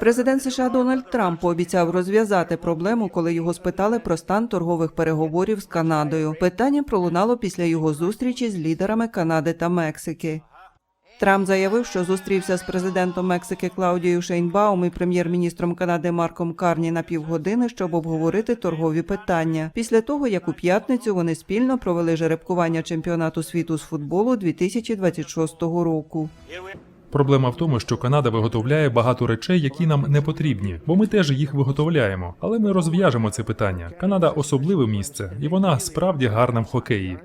Президент США Дональд Трамп пообіцяв розв'язати проблему, коли його спитали про стан торгових переговорів з Канадою. Питання пролунало після його зустрічі з лідерами Канади та Мексики. Трамп заявив, що зустрівся з президентом Мексики Клаудією Шейнбаум і прем'єр-міністром Канади Марком Карні на півгодини, щоб обговорити торгові питання. Після того, як у п'ятницю вони спільно провели жеребкування чемпіонату світу з футболу 2026 року. Проблема в тому, що Канада виготовляє багато речей, які нам не потрібні, бо ми теж їх виготовляємо. Але ми розв'яжемо це питання. Канада особливе місце, і вона справді гарна в хокеї.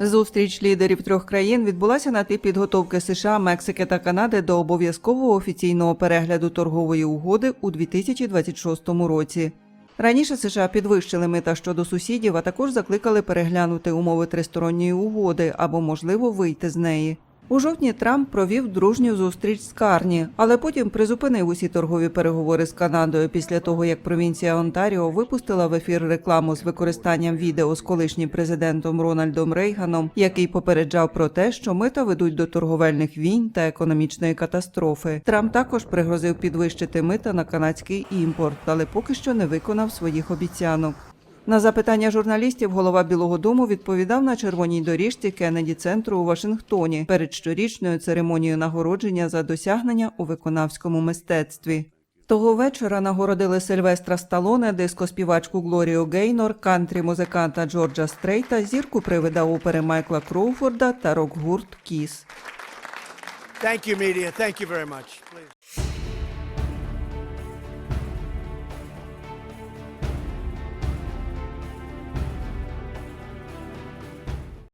Зустріч лідерів трьох країн відбулася на тлі підготовки США, Мексики та Канади до обов'язкового офіційного перегляду торгової угоди у 2026 році. Раніше США підвищили мита щодо сусідів, а також закликали переглянути умови тристоронньої угоди або, можливо, вийти з неї. У жовтні Трамп провів дружню зустріч з Карні, але потім призупинив усі торгові переговори з Канадою після того, як провінція Онтаріо випустила в ефір рекламу з використанням відео з колишнім президентом Рональдом Рейганом, який попереджав про те, що мита ведуть до торговельних війн та економічної катастрофи. Трамп також пригрозив підвищити мита на канадський імпорт, але поки що не виконав своїх обіцянок. На запитання журналістів голова Білого Дому відповідав на червоній доріжці Кеннеді центру у Вашингтоні перед щорічною церемонією нагородження за досягнення у виконавському мистецтві. Того вечора нагородили Сильвестра Сталоне, дискоспівачку Глорію Гейнор, кантрі-музиканта Джорджа Стрейта, зірку привида опери Майкла Кроуфорда та рок-гурт Кіс. Thank you, media. Thank.